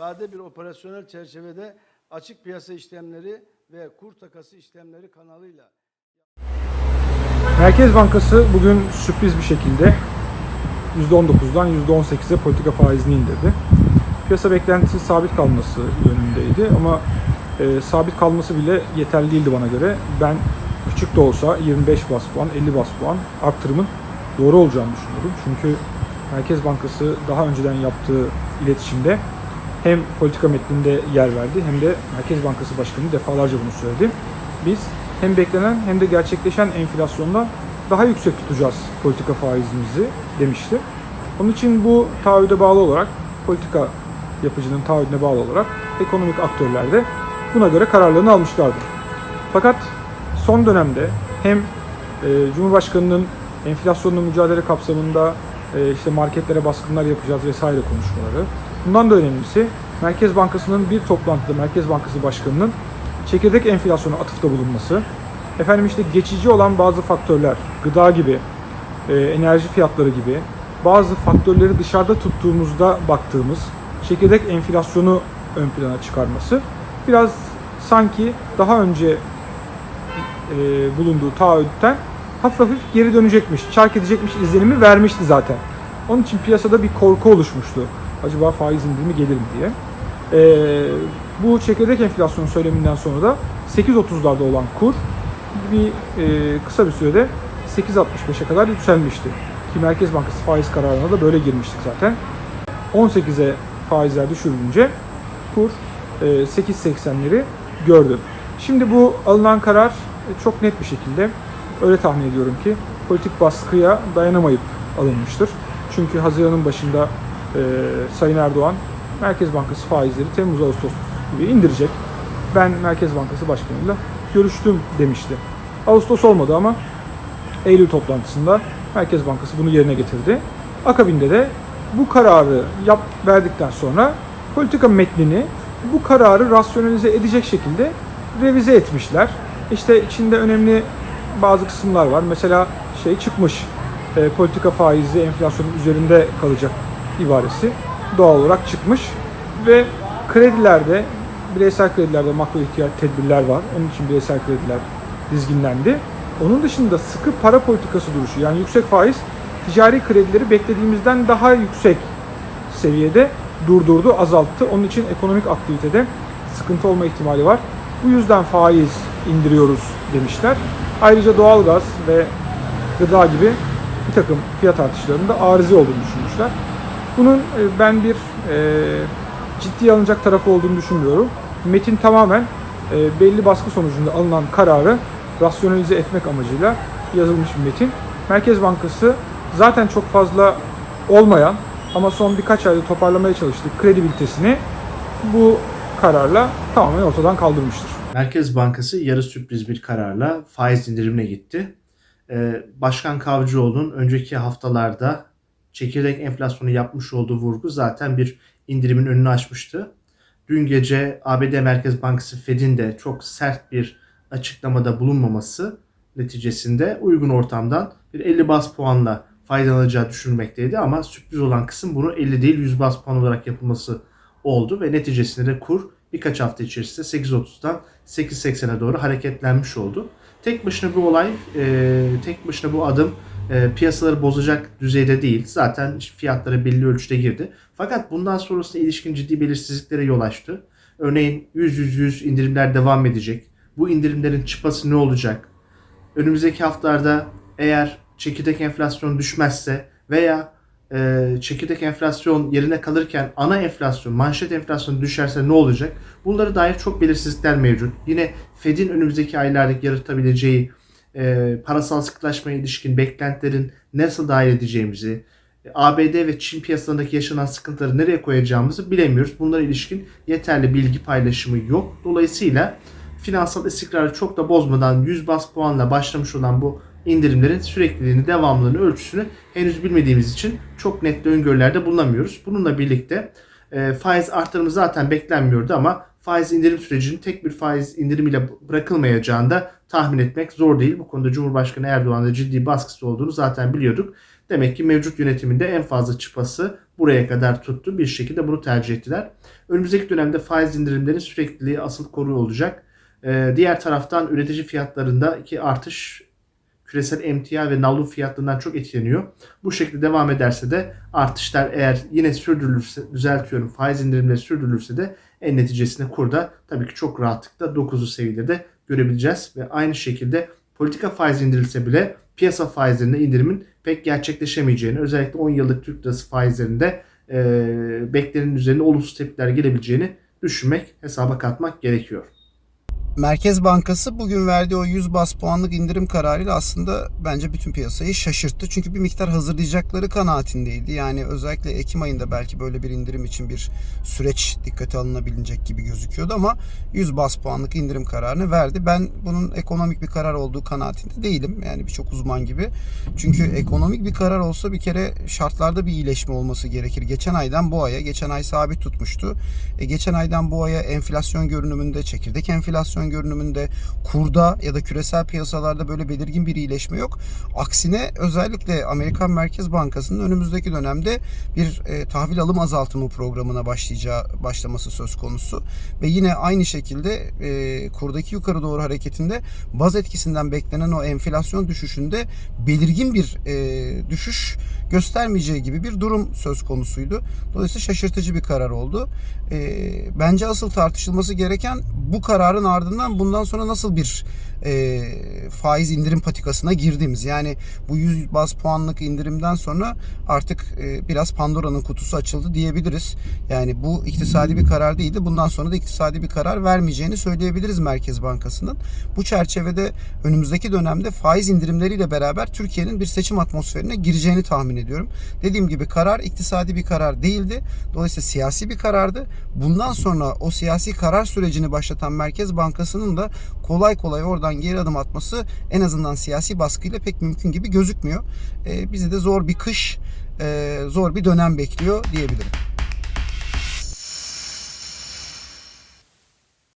sade bir operasyonel çerçevede açık piyasa işlemleri ve kur takası işlemleri kanalıyla Merkez Bankası bugün sürpriz bir şekilde %19'dan %18'e politika faizini indirdi. Piyasa beklentisi sabit kalması yönündeydi ama e, sabit kalması bile yeterli değildi bana göre. Ben küçük de olsa 25 bas puan, 50 bas puan arttırımın doğru olacağını düşünüyorum. Çünkü Merkez Bankası daha önceden yaptığı iletişimde hem politika metninde yer verdi hem de Merkez Bankası Başkanı defalarca bunu söyledi. Biz hem beklenen hem de gerçekleşen enflasyondan daha yüksek tutacağız politika faizimizi demişti. Onun için bu taahhüde bağlı olarak politika yapıcının taahhüdüne bağlı olarak ekonomik aktörler de buna göre kararlarını almışlardı. Fakat son dönemde hem e, Cumhurbaşkanı'nın enflasyonla mücadele kapsamında e, işte marketlere baskınlar yapacağız vesaire konuşmaları. Bundan da önemlisi Merkez Bankası'nın bir toplantıda Merkez Bankası Başkanı'nın çekirdek enflasyona atıfta bulunması, efendim işte geçici olan bazı faktörler, gıda gibi, e, enerji fiyatları gibi bazı faktörleri dışarıda tuttuğumuzda baktığımız çekirdek enflasyonu ön plana çıkarması biraz sanki daha önce e, bulunduğu taahhütten hafif hafif geri dönecekmiş, çark edecekmiş izlenimi vermişti zaten. Onun için piyasada bir korku oluşmuştu. Acaba faiz indirimi gelir mi diye. E, bu çekirdek enflasyon söyleminden sonra da 8.30'larda olan kur bir e, kısa bir sürede 8.65'e kadar yükselmişti. Ki Merkez Bankası faiz kararına da böyle girmiştik zaten. 18'e faizler düşürülünce kur e, 8.80'leri gördü. Şimdi bu alınan karar e, çok net bir şekilde öyle tahmin ediyorum ki politik baskıya dayanamayıp alınmıştır. Çünkü Haziran'ın başında e, Sayın Erdoğan Merkez Bankası faizleri Temmuz Ağustos gibi indirecek. Ben Merkez Bankası Başkanı'yla görüştüm demişti. Ağustos olmadı ama Eylül toplantısında Merkez Bankası bunu yerine getirdi. Akabinde de bu kararı yap verdikten sonra politika metnini bu kararı rasyonalize edecek şekilde revize etmişler. İşte içinde önemli bazı kısımlar var. Mesela şey çıkmış. e, politika faizi enflasyonun üzerinde kalacak ibaresi doğal olarak çıkmış ve kredilerde bireysel kredilerde makro ihtiyaç tedbirler var. Onun için bireysel krediler dizginlendi. Onun dışında sıkı para politikası duruşu yani yüksek faiz ticari kredileri beklediğimizden daha yüksek seviyede durdurdu, azalttı. Onun için ekonomik aktivitede sıkıntı olma ihtimali var. Bu yüzden faiz indiriyoruz demişler. Ayrıca doğalgaz ve gıda gibi bir takım fiyat artışlarında arızi olduğunu düşünmüşler. Bunun e, ben bir e, ciddiye alınacak tarafı olduğunu düşünmüyorum. Metin tamamen e, belli baskı sonucunda alınan kararı rasyonalize etmek amacıyla yazılmış bir metin. Merkez Bankası zaten çok fazla olmayan ama son birkaç ayda toparlamaya çalıştığı kredibilitesini bu kararla tamamen ortadan kaldırmıştır. Merkez Bankası yarı sürpriz bir kararla faiz indirimine gitti. Başkan Kavcıoğlu'nun önceki haftalarda çekirdek enflasyonu yapmış olduğu vurgu zaten bir indirimin önünü açmıştı. Dün gece ABD Merkez Bankası Fed'in de çok sert bir açıklamada bulunmaması neticesinde uygun ortamdan bir 50 bas puanla faydalanacağı düşünülmekteydi ama sürpriz olan kısım bunu 50 değil 100 bas puan olarak yapılması oldu ve neticesinde de kur birkaç hafta içerisinde 8.30'dan 8.80'e doğru hareketlenmiş oldu. Tek başına bu olay, e, tek başına bu adım e, piyasaları bozacak düzeyde değil. Zaten fiyatlara belli ölçüde girdi. Fakat bundan sonrasında ilişkin ciddi belirsizliklere yol açtı. Örneğin 100-100-100 indirimler devam edecek. Bu indirimlerin çıpası ne olacak? Önümüzdeki haftalarda eğer çekirdek enflasyon düşmezse veya e, çekirdek enflasyon yerine kalırken ana enflasyon, manşet enflasyonu düşerse ne olacak? Bunlara dair çok belirsizlikler mevcut. Yine Fed'in önümüzdeki aylarda yaratabileceği e, parasal sıkılaşmaya ilişkin beklentilerin nasıl dahil edeceğimizi, ABD ve Çin piyasalarındaki yaşanan sıkıntıları nereye koyacağımızı bilemiyoruz. Bunlara ilişkin yeterli bilgi paylaşımı yok. Dolayısıyla finansal istikrarı çok da bozmadan 100 bas puanla başlamış olan bu indirimlerin sürekliliğini, devamlılığını, ölçüsünü henüz bilmediğimiz için çok net öngörülerde bulunamıyoruz. Bununla birlikte e, faiz artırımı zaten beklenmiyordu ama faiz indirim sürecinin tek bir faiz indirimiyle bırakılmayacağını da tahmin etmek zor değil. Bu konuda Cumhurbaşkanı Erdoğan'da ciddi baskısı olduğunu zaten biliyorduk. Demek ki mevcut yönetiminde en fazla çıpası buraya kadar tuttu. Bir şekilde bunu tercih ettiler. Önümüzdeki dönemde faiz indirimlerinin sürekliliği asıl konuyu olacak. Ee, diğer taraftan üretici fiyatlarındaki artış küresel emtia ve navlun fiyatlarından çok etkileniyor. Bu şekilde devam ederse de artışlar eğer yine sürdürülürse, düzeltiyorum faiz indirimleri sürdürülürse de en neticesinde kurda tabii ki çok rahatlıkla 9'lu seviyede görebileceğiz. Ve aynı şekilde politika faiz indirilse bile piyasa faizlerinde indirimin pek gerçekleşemeyeceğini özellikle 10 yıllık Türk lirası faizlerinde e, beklenenin üzerine olumsuz tepkiler gelebileceğini düşünmek, hesaba katmak gerekiyor. Merkez Bankası bugün verdiği o 100 bas puanlık indirim kararıyla aslında bence bütün piyasayı şaşırttı. Çünkü bir miktar hazırlayacakları kanaatindeydi. Yani özellikle Ekim ayında belki böyle bir indirim için bir süreç dikkate alınabilecek gibi gözüküyordu ama 100 bas puanlık indirim kararını verdi. Ben bunun ekonomik bir karar olduğu kanaatinde değilim. Yani birçok uzman gibi. Çünkü ekonomik bir karar olsa bir kere şartlarda bir iyileşme olması gerekir. Geçen aydan bu aya, geçen ay sabit tutmuştu. E, geçen aydan bu aya enflasyon görünümünde, çekirdek enflasyon görünümünde, kurda ya da küresel piyasalarda böyle belirgin bir iyileşme yok. Aksine özellikle Amerikan Merkez Bankası'nın önümüzdeki dönemde bir e, tahvil alım azaltımı programına başlayacağı başlaması söz konusu ve yine aynı şekilde e, kurdaki yukarı doğru hareketinde baz etkisinden beklenen o enflasyon düşüşünde belirgin bir e, düşüş göstermeyeceği gibi bir durum söz konusuydu. Dolayısıyla şaşırtıcı bir karar oldu. E, bence asıl tartışılması gereken bu kararın ardından bundan sonra nasıl bir e, faiz indirim patikasına girdiğimiz. Yani bu 100 baz puanlık indirimden sonra artık e, biraz Pandora'nın kutusu açıldı diyebiliriz. Yani bu iktisadi bir karar değildi. Bundan sonra da iktisadi bir karar vermeyeceğini söyleyebiliriz Merkez Bankası'nın. Bu çerçevede önümüzdeki dönemde faiz indirimleriyle beraber Türkiye'nin bir seçim atmosferine gireceğini tahmin ediyorum. Dediğim gibi karar iktisadi bir karar değildi. Dolayısıyla siyasi bir karardı. Bundan sonra o siyasi karar sürecini başlatan Merkez Bankası'nın da kolay kolay oradan geri adım atması en azından siyasi baskıyla pek mümkün gibi gözükmüyor. Ee, bizi de zor bir kış, e, zor bir dönem bekliyor diyebilirim.